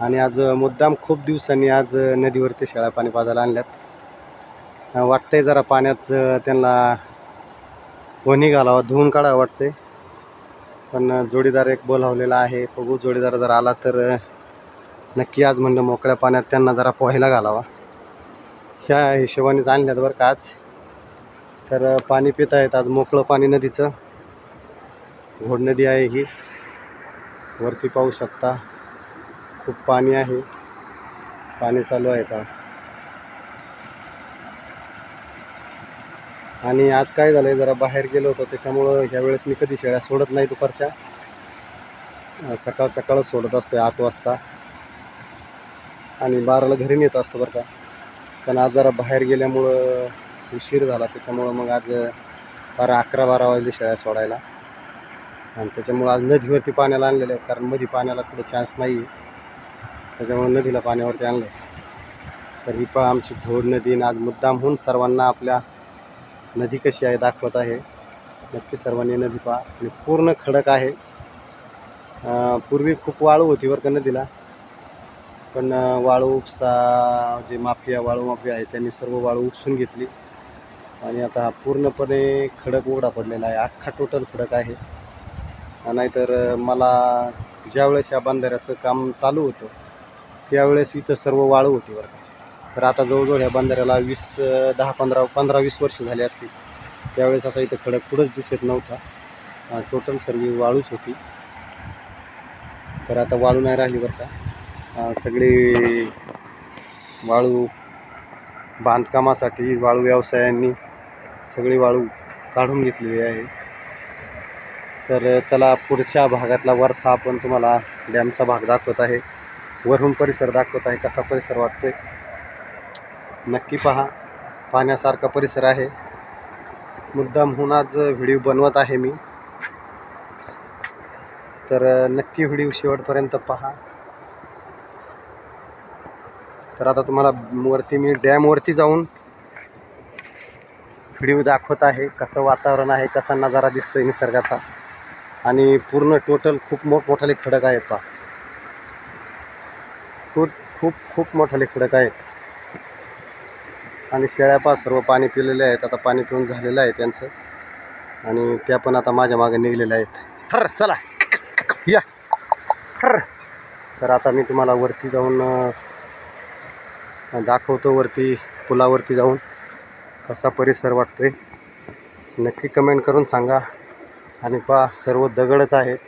आणि आज मुद्दाम खूप दिवसांनी आज नदीवरती शेळ्या पाणी पाजायला आणल्यात. वाटतंय जरा पाण्यात त्यांना वणी घालावा धुवून काढावं वाटतंय. पण जोडीदार एक बोलावलेला आहे बघू जोडीदार जर आला तर नक्की आज म्हणलं मोकळ्या पाण्यात त्यांना जरा पोहायला घालावा. ह्या हिशोबानेच आणल्यात बरं का आज. तर पाणी पित आहेत आज मोकळं पाणी नदीचं. घोड नदी आहे ही. वरती पाहू शकता. खूप पाणी आहे. पाणी चालू आहे का आणि आज काय झालं आहे जरा बाहेर गेलो होतो त्याच्यामुळं ह्यावेळेस मी कधी शेळ्या सोडत नाही दुपारच्या. सकाळ सकाळच सोडत असतो आठ वाजता. आणि बाराला घरी नेत असतो बरं का. पण आज जरा बाहेर गेल्यामुळं उशीर झाला त्याच्यामुळं मग आज बारा अकरा बारा वाजले शेळ्या सोडायला. आणि त्याच्यामुळं आज नदीवरती पाण्याला आणलेलं आहे कारण मध्ये पाण्याला कुठं चान्स नाही आहे त्याच्यामुळे नदीला पाण्यावरती आणलं. तर ही पहा आमची घोड नदी आज मुद्दामहून सर्वांना आपल्या नदी कशी आहे दाखवत आहे. नक्की सर्वांनी नदी पहा. आणि पूर्ण खडक आहे. पूर्वी खूप वाळू होती बरं का नदीला. पण वाळू उपसा जे माफिया वाळू माफिया आहे त्यांनी सर्व वाळू उपसून घेतली. आणि आता हा पूर्णपणे खडक उघडा पडलेला आहे. अख्खा टोटल खडक आहे. नाहीतर मला ज्यावेळेस या बांधाऱ्याचं काम चालू होतं त्यावेळेस इथं सर्व वाळू होती बरं का. तर आता जवळजवळ ह्या बंधाऱ्याला वीस दहा पंधरा पंधरा वीस वर्ष झाले असतील. त्यावेळेस असा इथं खडक कुठंच दिसत नव्हता. टोटल सर्व वाळूच होती. तर आता वाळू नाही राहिली बरं का. सगळी वाळू बांधकामासाठी वाळू व्यवसायांनी सगळी वाळू काढून घेतलेली आहे. तर चला पुढच्या भागातला वरचा आपण तुम्हाला डॅमचा भाग दाखवत आहे. वरून परिसर दाखवत आहे कसा परिसर वाटतोय? नक्की पहा. पाहण्यासारखा परिसर आहे. मुद्दामहून आज व्हिडिओ बनवत आहे मी. तर नक्की व्हिडिओ शेवटपर्यंत पहा. तर आता तुम्हाला वरती मी डॅमवरती जाऊन व्हिडिओ दाखवत आहे कसं वातावरण आहे कसा नजारा दिसतोय निसर्गाचा. आणि पूर्ण टोटल खूप मोठमोठाले खडक आहेत पहा. खूप खूप खूप मोठाले खडक आहेत आणि शेळ्या पा सर्व पाणी पिलेले आहेत. आता पाणी पिऊन झालेलं आहे त्यांचं. आणि त्या पण आता माझ्या मागे निघलेल्या आहेत. ठर चला. या. ठर. तर आता मी तुम्हाला वरती जाऊन दाखवतो वरती पुलावरती जाऊन कसा परिसर वाटतोय. नक्की कमेंट करून सांगा. आणि पहा सर्व दगडच आहेत.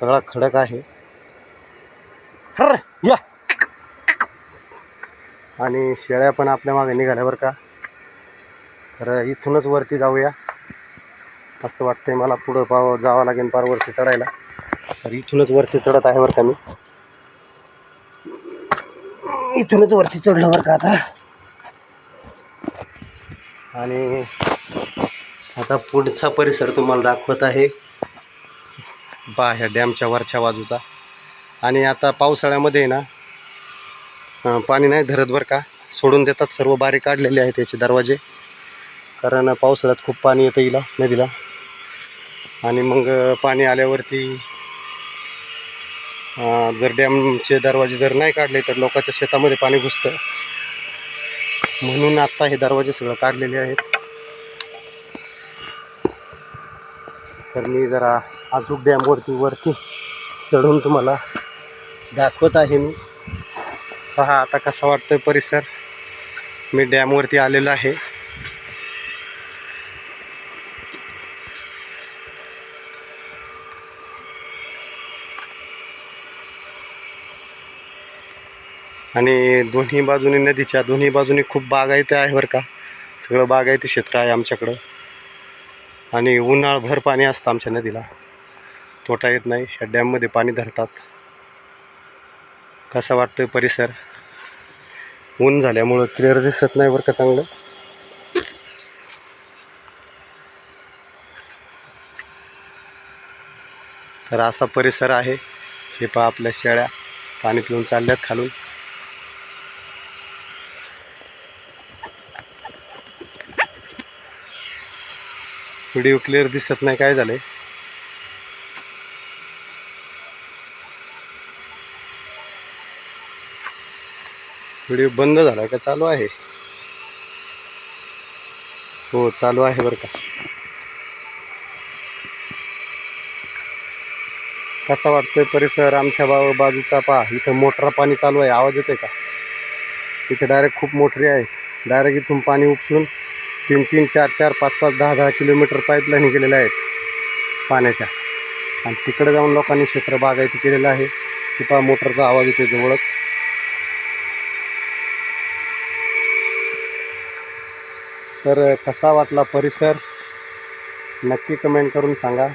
सगळा खडक आहे. ठर या. आणि शेळ्या पण आपल्या मागे निघाल्या बरं का. तर इथूनच वरती जाऊया. असं वाटतंय मला पुढं पाव जावं लागेल पार वरती चढायला. तर इथूनच वरती चढत आहे बरं का मी. इथूनच वरती चढलं बरं का आता. आणि आता पुढचा परिसर तुम्हाला दाखवत आहे. बा ह्या डॅमच्या वरच्या बाजूचा. आणि आता पावसाळ्यामध्ये ना पाणी नाही धरत बरं का. सोडून देतात सर्व बारी काढलेले आहेत याचे दरवाजे. कारण पावसाळ्यात खूप पाणी येतं हिला नदीला. आणि मग पाणी आल्यावरती जर डॅमचे दरवाजे जर नाही काढले तर लोकांच्या शेतामध्ये पाणी घुसतं. म्हणून आत्ता हे दरवाजे सगळं काढलेले आहेत. तर मी जरा अजून डॅमवरती वरती चढून तुम्हाला दाखवत आहे मी. पहा आता कसा वाटतोय परिसर. मी डॅमवरती आलेलो आहे. आणि दोन्ही बाजूनी नदीच्या दोन्ही बाजूनी खूप बागायती आहे बरं का. सगळं बागायती क्षेत्र आहे आमच्याकडं. आणि उन्हाळभर पाणी असतं आमच्या नदीला. तोटा येत नाही. ह्या डॅममध्ये पाणी धरतात. कसा वाटतोय परिसर? ऊन झाल्यामुळं क्लिअर दिसत नाही बरं का चांगलं. तर असा परिसर आहे. हे पहा आपल्या शेळ्या पाणी पिऊन चालल्यात खालून. व्हिडिओ क्लिअर दिसत नाही काय झालंय? व्हिडिओ बंद झाला का चालू आहे? हो चालू आहे बरं का. कसा वाटतोय परिसर आमच्या बा बाजूचा? पहा इथं मोटर पाणी चालू आहे. आवाज येतोय का? इथं डायरेक्ट खूप मोटरी आहे. डायरेक्ट इथून पाणी उपसून तीन तीन चार चार पाच पाच दहा दहा किलोमीटर पाईपलाईन गेलेल्या आहेत पाण्याच्या. आणि तिकडे जाऊन लोकांनी क्षेत्र बागायती केलेलं आहे. तिथं मोटरचा आवाज येतो जवळच. तर कसा वाटला परिसर? नक्की कमेंट करून सांगा.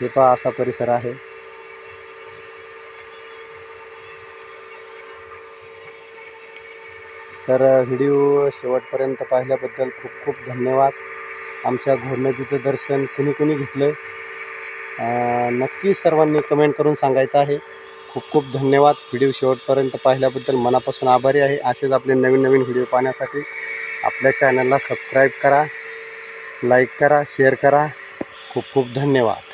हे पहा असा परिसर आहे. तर व्हिडिओ शेवटपर्यंत पाहिल्याबद्दल खूप खूप धन्यवाद. आमच्या घोडनदीचं दर्शन कुणी कुणी घेतलं नक्की सर्वांनी कमेंट करून सांगायचं आहे. खूप खूप धन्यवाद. व्हिडिओ शेवटपर्यंत पाहिल्याबद्दल मनापासून आभारी आहे. असेच आपले नवीन नवीन व्हिडिओ पाहण्यासाठी. आपल्या चॅनलला सबस्क्राईब करा लाईक करा शेअर करा. खूप खूप धन्यवाद.